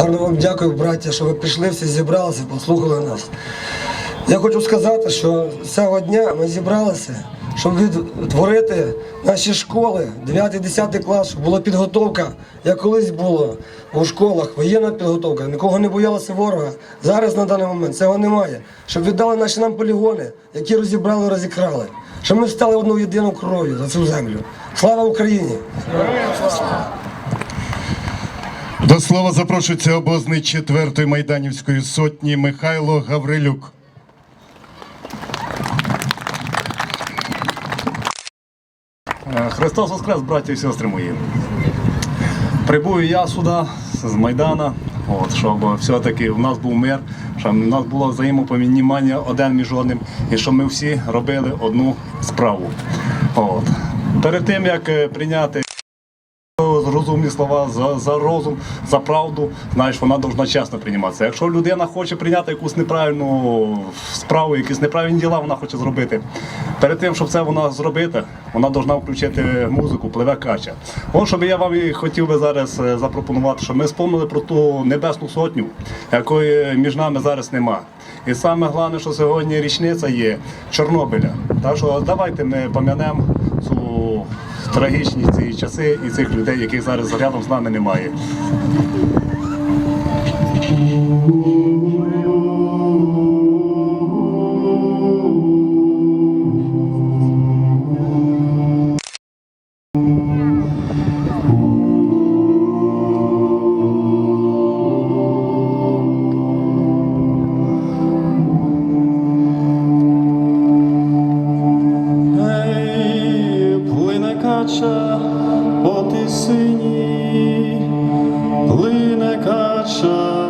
Гарно вам дякую, браття, що ви прийшли, всі зібралися, послухали нас. Я хочу сказати, що цього дня ми зібралися, щоб відтворити наші школи, 9-10 клас, щоб була підготовка, як колись було у школах, воєнна підготовка, нікого не боялися ворога. Зараз на даний момент цього немає. Щоб віддали наші нам полігони, які розібрали, розікрали. Щоб ми стали одну єдину кров'ю за цю землю. Слава Україні! Слова запрошується обозний 4-ї майданівської сотні Михайло Гаврилюк. Е, Христос Воскрес, браті і сестри мої. Прибув я сюди з Майдана, от, щоб все-таки в нас був мир, щоб в нас було взаємопомінімання один між одним, і щоб ми всі робили одну справу. От. Перед тим, як е, прийняти розумні слова за, за розум, за правду, знаєш, вона повинна чесно прийматися. Якщо людина хоче прийняти якусь неправильну справу, якісь неправильні діла вона хоче зробити. Перед тим, щоб це вона зробити, вона повинна включити музику, пливе кача. От щоб я вам і хотів би зараз е, запропонувати, щоб ми спомнили про ту небесну сотню, якої між нами зараз нема. І саме головне, що сьогодні річниця є Чорнобиля. Так що давайте ми пам'ятаємо цю трагічні ці часи і цих людей, яких зараз рядом з нами немає. Кача по тисині, плине кача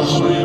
Lord.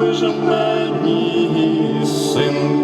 Ж мені, синку,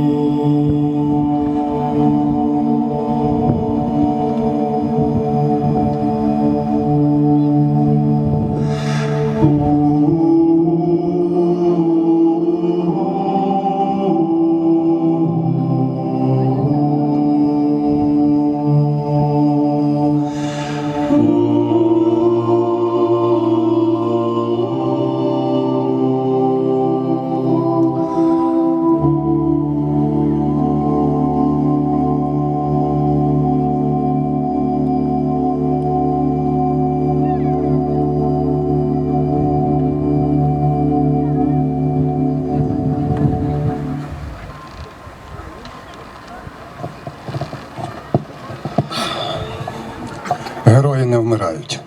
не вмирають.